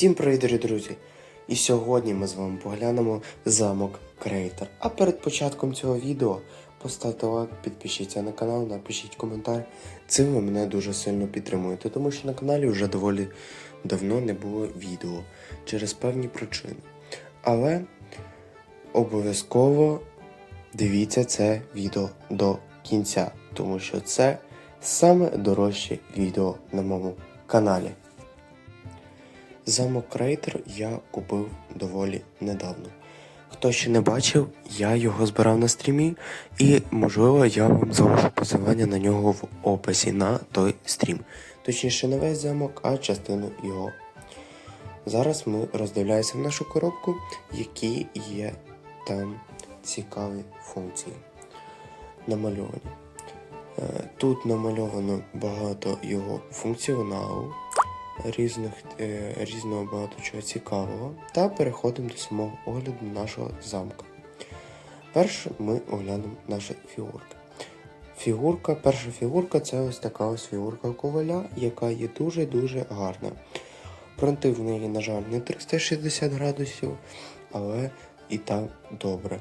Всім привіт, дорогі друзі! І сьогодні ми з вами поглянемо замок Крейтер. А перед початком цього відео поставте лайк, підпишіться на канал, напишіть коментар. Цим ви мене дуже сильно підтримуєте, тому що на каналі вже доволі давно не було відео через певні причини. Але обов'язково дивіться це відео до кінця, тому що це саме дорожче відео на моєму каналі. Замок Крейтер я купив доволі недавно. Хто ще не бачив, я його збирав на стрімі, і можливо я вам залишу посилання на нього в описі на той стрім. Точніше, не весь замок, а частину його. Зараз ми роздивляємося в нашу коробку, які є там цікаві функції намальовані. Е, Тут намальовано багато його функціоналу, різних, е, різного багато чого цікавого, та переходимо до самого огляду нашого замка. Перше ми оглянемо наші фігурки. Фігурка, перша фігурка це ось така ось фігурка коваля, яка є дуже-дуже гарна. Фронти в неї, на жаль, не 360 градусів, але і так добре.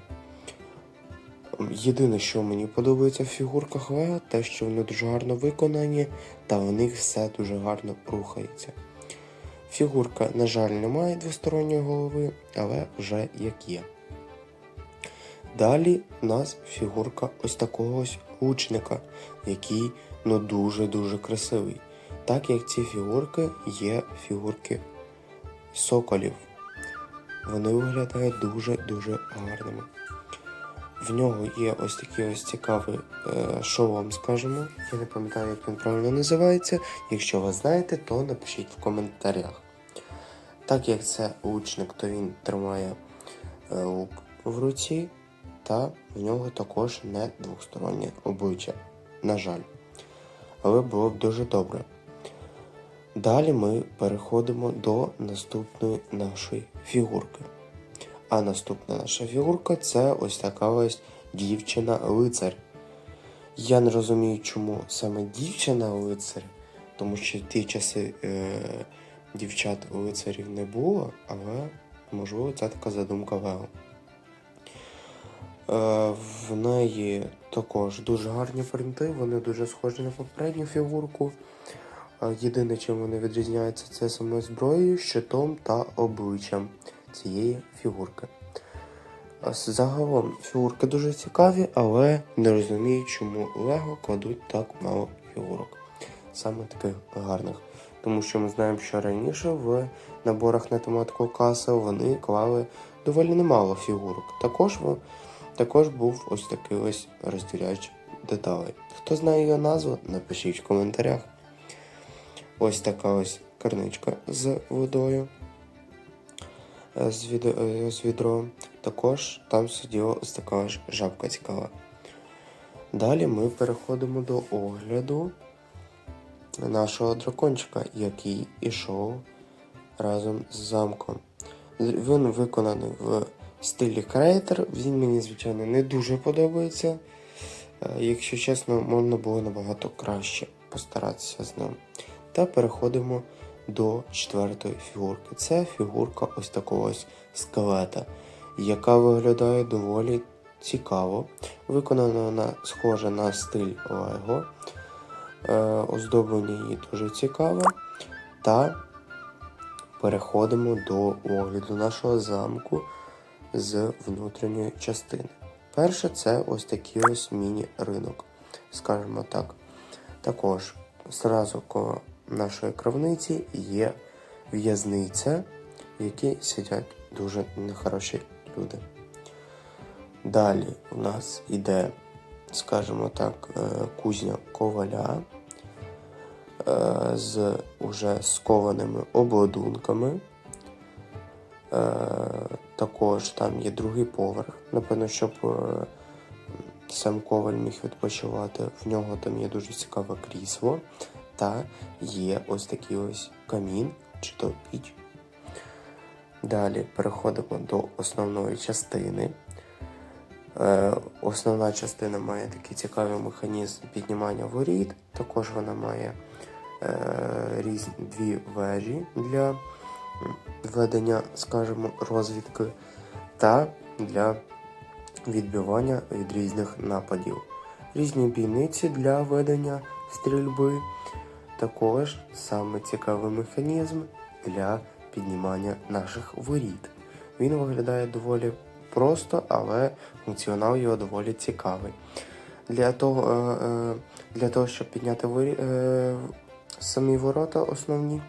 Єдине, що мені подобається в фігурках Лего, те, що вони дуже гарно виконані, та в них все дуже гарно рухається. Фігурка, на жаль, не має двосторонньої голови, але вже як є. Далі у нас фігурка ось такого ось лучника, який ну дуже-дуже красивий. Так як ці фігурки є фігурки соколів. Вони виглядають дуже-дуже гарними. В нього є ось такий ось цікавий е, шолом, скажімо. Я не пам'ятаю, як він правильно називається. Якщо ви знаєте, то напишіть в коментарях. Так як це лучник, то він тримає е, лук в руці, та в нього також не двостороннє обличчя. На жаль. Але було б дуже добре. Далі ми переходимо до наступної нашої фігурки. А наступна наша фігурка це ось така ось дівчина-лицар. Я не розумію, чому саме дівчина-лицар, тому що в ті часи е, дівчат-лицарів не було, але можливо це така задумка Лео. Е, в неї також дуже гарні принти, вони дуже схожі на попередню фігурку. Е, Єдине, чим вони відрізняються, це саме зброєю, щитом та обличчям цієї фігурки. Загалом фігурки дуже цікаві, але не розумію, чому Лего кладуть так мало фігурок. Саме таких гарних. Тому що ми знаємо, що раніше в наборах на тематику каса вони клали доволі немало фігурок. Також, також був ось такий ось розділяч деталей. Хто знає його назву, напишіть в коментарях. Ось така ось карничка з водою е, з відром. Також там сиділа ось така ж жабка цікава. Далі ми переходимо до огляду нашого дракончика, який ішов разом з замком. Він виконаний в стилі креатор. Він мені, звичайно, не дуже подобається. Е, Якщо чесно, можна було набагато краще постаратися з ним. Та переходимо до четвертої фігурки. Це фігурка ось такого ось скелета, яка виглядає доволі цікаво. Виконана вона схожа на стиль Лего. Е, оздоблення її дуже цікаве. Та переходимо до огляду нашого замку з внутрішньої частини. Перше це ось такий ось міні-ринок, скажімо так. Також зразу нашої кровниці є в'язниця, в якій сидять дуже нехороші люди. Далі у нас іде, скажімо так, е, кузня коваля е, з уже скованими обладунками. Е, Також там є другий поверх. Напевно, щоб сам коваль міг відпочивати. В нього там є дуже цікаве крісло. Та є ось такий ось камін чи то піч. Далі переходимо до основної частини. Е, Основна частина має такий цікавий механізм піднімання воріт. Також вона має е, різні дві вежі для ведення, скажімо, розвідки та для відбивання від різних нападів. Різні бійниці для ведення стрільби. Також саме цікавий механізм для піднімання наших воріт. Він виглядає доволі просто, але функціонал його доволі цікавий. Для того, е, е, для того щоб підняти ворі, е, самі ворота основні,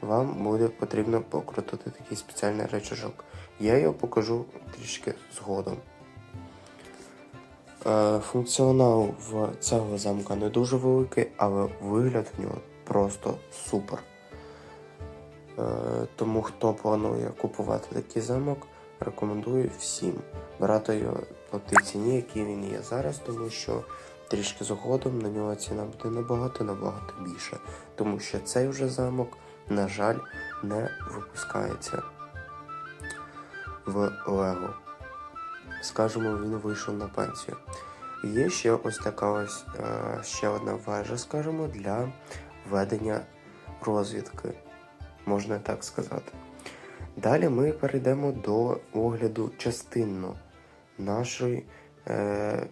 вам буде потрібно покрутити такий спеціальний речажок. Я його покажу трішки згодом. Е, Функціонал в цього замка не дуже великий, але вигляд в нього просто супер. Е, Тому хто планує купувати такий замок, рекомендую всім брати його по тій ціні, якій він є зараз, тому що трішки згодом на нього ціна буде набагато набагато більше. Тому що цей вже замок, на жаль, не випускається в Лего. Скажімо, він вийшов на пенсію. Є ще ось така ось е, ще одна вежа, скажімо, для ведення розвідки, можна так сказати. Далі ми перейдемо до огляду частинно нашої е,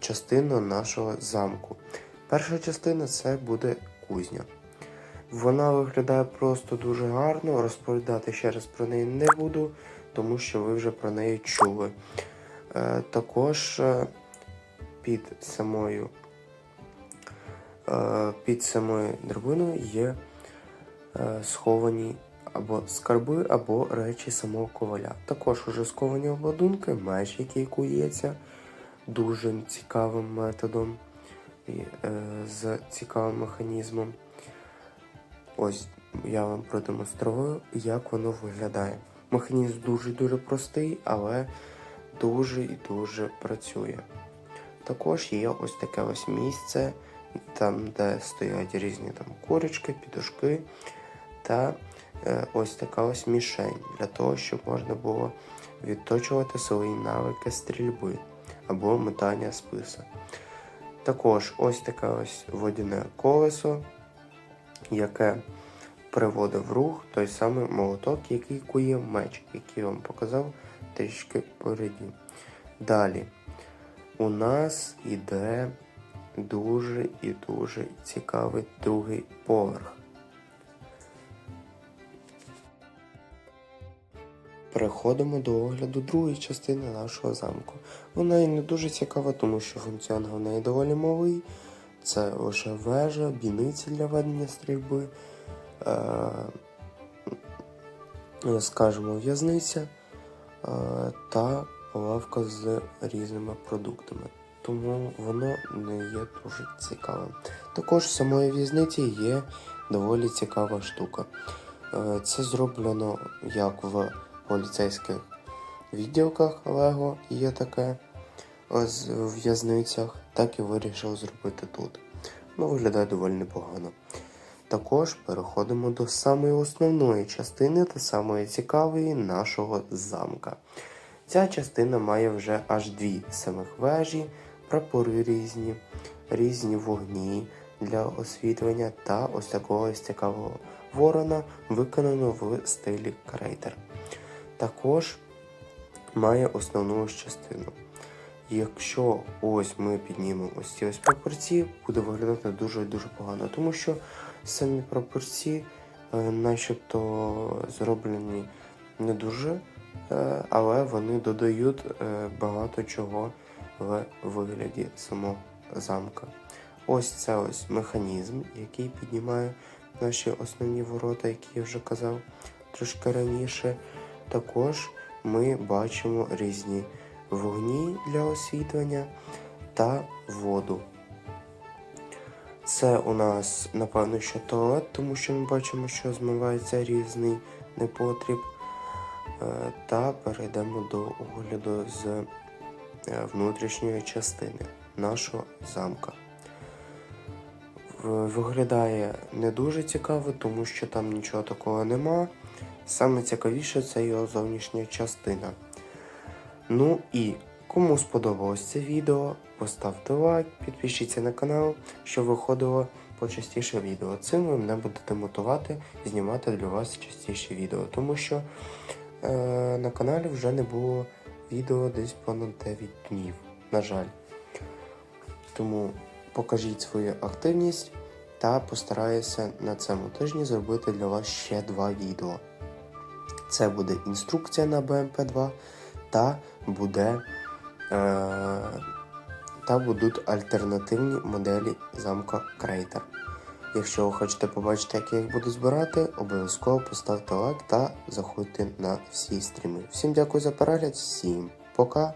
частинно нашого замку. Перша частина це буде кузня. Вона виглядає просто дуже гарно. Розповідати ще раз про неї не буду, тому що ви вже про неї чули. Е, також е, під самою е, під самою драбиною є сховані або скарби, або речі самого коваля. Також уже сковані обладунки, меч, який кується дуже цікавим методом і з цікавим механізмом. Ось я вам продемонструю, як воно виглядає. Механізм дуже-дуже простий, але дуже і дуже працює. Також є ось таке ось місце, там, де стоять різні там курочки, підушки та е, ось така ось мішень для того, щоб можна було відточувати свої навики стрільби або метання списа. Також ось таке ось водяне колесо, яке приводить в рух той самий молоток, який кує меч, який я вам показав трішки впереді. Далі у нас іде дуже і дуже цікавий другий поверх. Переходимо до огляду другої частини нашого замку. Вона і не дуже цікава, тому що функціонал в неї доволі малий. Це лише вежа, бійниці для ведення стрільби, скажімо, в'язниця е, та лавка з різними продуктами. Тому воно не є дуже цікавим. Також в самої в'язниці є доволі цікава штука. Е, Це зроблено як в поліцейських відділках Лего є таке в в'язницях, так і вирішив зробити тут. Ну, виглядає доволі непогано. Також переходимо до самої основної частини та самої цікавої нашого замка. Ця частина має вже аж дві самих вежі, прапори різні, різні вогні для освітлення та ось такого ось цікавого ворона, виконано в стилі крейтер. Також має основну частину. Якщо ось ми піднімемо ось ці ось прапорці, буде виглядати дуже дуже погано, тому що самі прапорці е, начебто зроблені не дуже, е, але вони додають е, багато чого в вигляді самого замка. Ось це ось механізм, який піднімає наші основні ворота, які я вже казав трошки раніше. Також ми бачимо різні вогні для освітлення та воду. Це у нас, напевно, що туалет, тому що ми бачимо, що змивається різний непотріб. Е, Та перейдемо до огляду з е, внутрішньої частини нашого замка. Виглядає не дуже цікаво, тому що там нічого такого нема. Саме цікавіше це його зовнішня частина. Ну і кому сподобалось це відео, поставте лайк, підпишіться на канал, щоб виходило почастіше відео. Цим ви мене будете мотивувати знімати для вас частіше відео, тому що е, на каналі вже не було відео десь понад 9 днів, на жаль. Тому покажіть свою активність та постараюся на цьому тижні зробити для вас ще два відео. Це буде інструкція на BMP2 та буде. Е, та будуть альтернативні моделі замка Крейтер. Якщо ви хочете побачити, як я їх буду збирати, обов'язково поставте лайк та заходьте на всі стріми. Всім дякую за перегляд, всім пока!